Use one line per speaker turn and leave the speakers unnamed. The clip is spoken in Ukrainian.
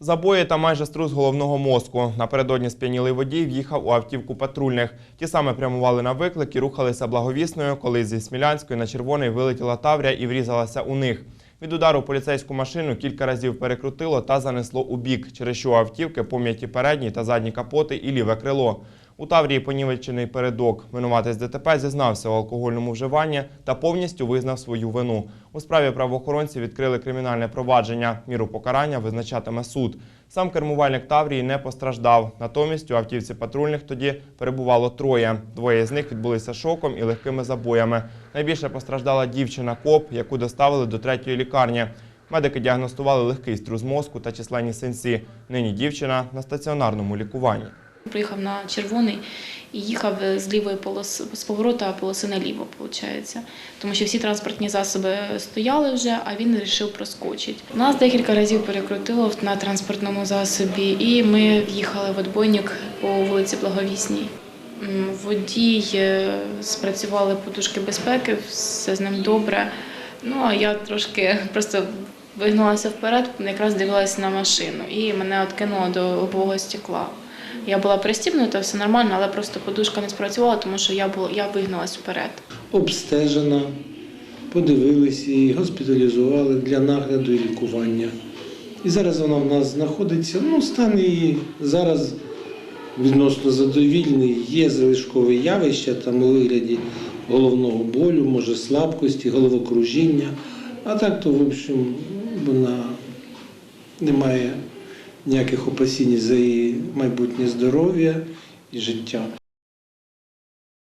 Забої та майже струс головного мозку. Напередодні сп'янілий водій в'їхав у автівку патрульних. Ті саме прямували на виклик і рухалися благовісною, коли зі Смілянської на червоний вилетіла Таврія і врізалася у них. Від удару поліцейську машину кілька разів перекрутило та занесло у бік, через що автівки пом'яті передні та задні капоти і ліве крило. У Таврії понівечений передок. Винуватець ДТП зізнався у алкогольному вживанні та повністю визнав свою вину. У справі правоохоронці відкрили кримінальне провадження. Міру покарання визначатиме суд. Сам кермувальник Таврії не постраждав. Натомість у автівці патрульних тоді перебувало троє. Двоє з них відбулися шоком і легкими забоями. Найбільше постраждала дівчина коп, яку доставили до третьої лікарні. Медики діагностували легкий струс мозку та численні синці. Нині дівчина на стаціонарному лікуванні.
Приїхав на червоний і їхав з лівої полоси з поворота полоси наліво, виходить. Тому що всі транспортні засоби стояли вже, а він вирішив проскочити. Нас декілька разів перекрутило на транспортному засобі, і ми в'їхали в отбойник по вулиці Благовісній. Водій е, спрацювали подушки безпеки, все з ним добре. Ну а я трошки просто вигнулася вперед, якраз дивилася на машину, і мене откинуло до лобового стекла. Я була пристібнута, все нормально, але просто подушка не спрацювала, тому що я була, я вигнулась вперед.
обстежена, подивились і госпіталізували для нагляду і лікування. І зараз вона в нас знаходиться. Ну, стан її зараз відносно задовільний, є залишкове явище там у вигляді головного болю, може слабкості, головокружіння. А так то, в общем, вона не має ніяких опасінь за її майбутнє здоров'я і життя.